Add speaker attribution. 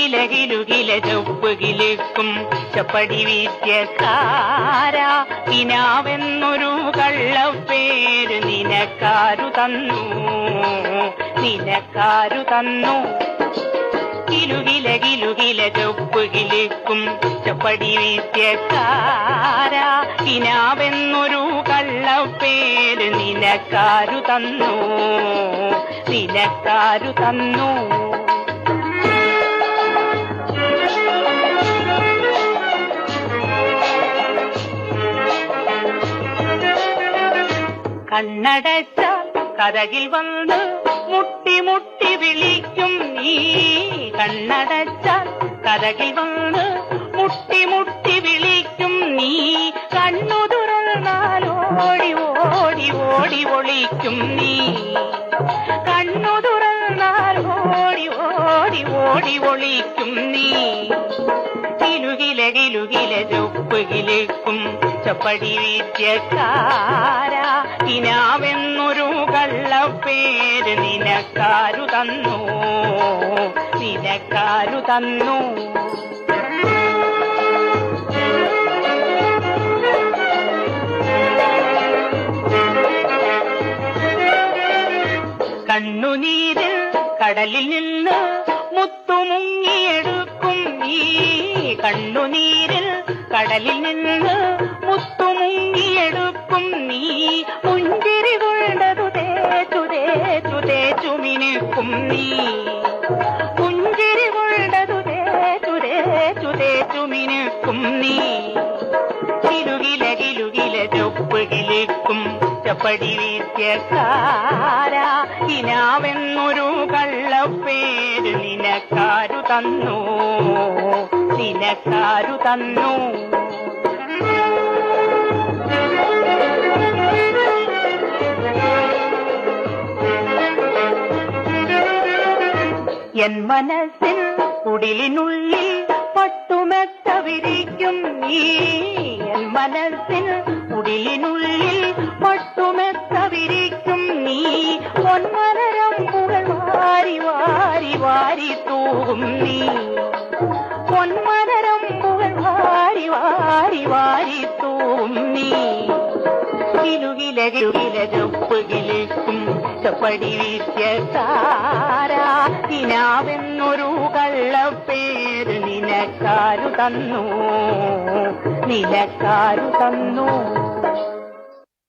Speaker 1: കിലുകിലെകിലുകിലെജൊപ്പുകിലിക്കും ചപ്പടി വീത്യക്കാര ഇനാവെന്നൊരു കള്ളപ്പേര് നിനക്കാരു തന്നു. നിനക്കാരു തന്നു. കിലുകില കിലുകില ചൊപ്പ് കിലുക്കും ചപ്പടി വീത്യക്കാര ഇനാവെന്നൊരു കള്ളപ്പേര് നിനക്കാരു തന്നു. നിനക്കാരു തന്നു. കണ്ണടച്ച കരകിൽ വന്ന് മുട്ടി മുട്ടി വിളിക്കും നീ. കണ്ണടച്ച കരകിൽ വന്ന് മുട്ടി മുട്ടി വിളിക്കും നീ. കണ്ണു തുറന്നാൽ ഓടി ഓടി ഓടി ഒളിക്കും നീ. കണ്ണു തുറന്നാൽ ഓടി ഓടി ഓടി ഒളിക്കും നീ. കിലുകില കിലുകില കിലുക്കും ചപ്പടി വീത്യക്കാര കള്ള പേര് നിനക്കാരു തന്നു. നിനക്കാരു തന്നു. കണ്ണുനീരിൽ കടലിൽ നിന്ന് മുത്തുമുങ്ങിയെടുക്കും ഈ കണ്ണുനീരിൽ കടലിൽ നിന്ന് മുത്തുമുങ്ങിയെടുക്കും നീ. മുഞ്ചിരി കൊണ്ടതു തേച്ചു തേച്ചു തേച്ചു മിനുക്കും നീ. മുഞ്ചിരി കൊണ്ടതു തേച്ചു തേച്ചു തേച്ചു മിനുക്കും നീ. ചിരുകില കിലുകില ചൊപ്പ് കിളിക്കും ചപ്പടി വീത്യക്കാര ഇനാവെന്നൊരു കള്ളപ്പേര് നിനക്കാരു തന്നു. നിനക്കാരു തന്നു. എൻ മനസ്സിൽ കുടിലിനുള്ളിൽ പട്ടുമെത്ത വിരിക്കും നീ. എൻ മനസ്സിൽ കുടിലിനുള്ളിൽ പട്ടുമെത്ത വിരിക്കും നീ പൊന്മലരമ്പുകൾ വാരി വാരി വാരി തൂകും നീ. പൊന്മലരമ്പുകൾ വാരി വാരി വാരി തൂകും നീ. കിലുകില കിളിക്കും ചപ്പടി വീത്യത്താര ഇനാവെന്നൊരു കള്ളപ്പേര് നിനക്കാരു തന്നു. നിനക്കാരു തന്നു.